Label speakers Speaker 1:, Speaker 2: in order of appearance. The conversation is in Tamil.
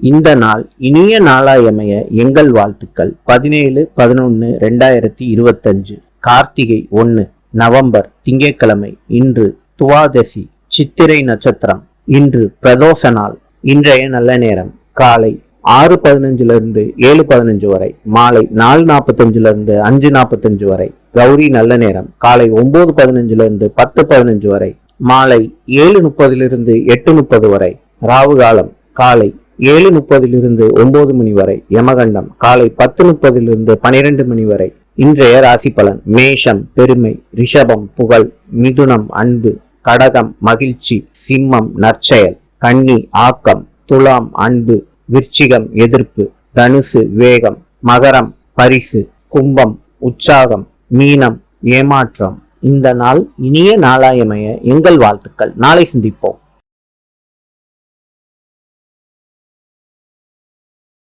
Speaker 1: இந்த நாள் இனிய நாளாயமைய எங்கள் வாழ்த்துக்கள். பதினேழு பதினொன்று ரெண்டாயிரத்தி இருபத்தஞ்சு. கார்த்திகை ஒன்று நவம்பர் திங்கட்கிழமை. இன்று துவாதசி சித்திரை நட்சத்திரம். இன்று பிரதோஷ நாள். இன்றைய நல்ல நேரம். காலை ஆறு பதினஞ்சுல இருந்து ஏழு பதினஞ்சு வரை. மாலை நாலு நாற்பத்தஞ்சுல இருந்து அஞ்சு நாற்பத்தஞ்சு வரை. கௌரி நல்ல நேரம். காலை ஒன்பது பதினஞ்சுல இருந்து பத்து பதினஞ்சு வரை. மாலை ஏழு முப்பதிலிருந்து எட்டு முப்பது வரை. ராவு காலம். காலை ஏழு முப்பதிலிருந்து ஒன்பது மணி வரை யமகண்டம். காலை பத்து முப்பதிலிருந்து பனிரெண்டு மணி வரை இன்றைய ராசி பலன். மேஷம் பெருமை ரிஷபம் புகழ் மிதுனம் அன்பு கடகம் மகிழ்ச்சி சிம்மம் நற்செயல் கன்னி ஆக்கம் துலாம் அன்பு விருச்சிகம் எதிர்ப்பு தனுசு வேகம் மகரம் பரிசு கும்பம் உற்சாகம் மீனம் ஏமாற்றம். இந்த நாள் இனிய நாளாயமைய எங்கள் வாழ்த்துக்கள். நாளை சந்திப்போம்.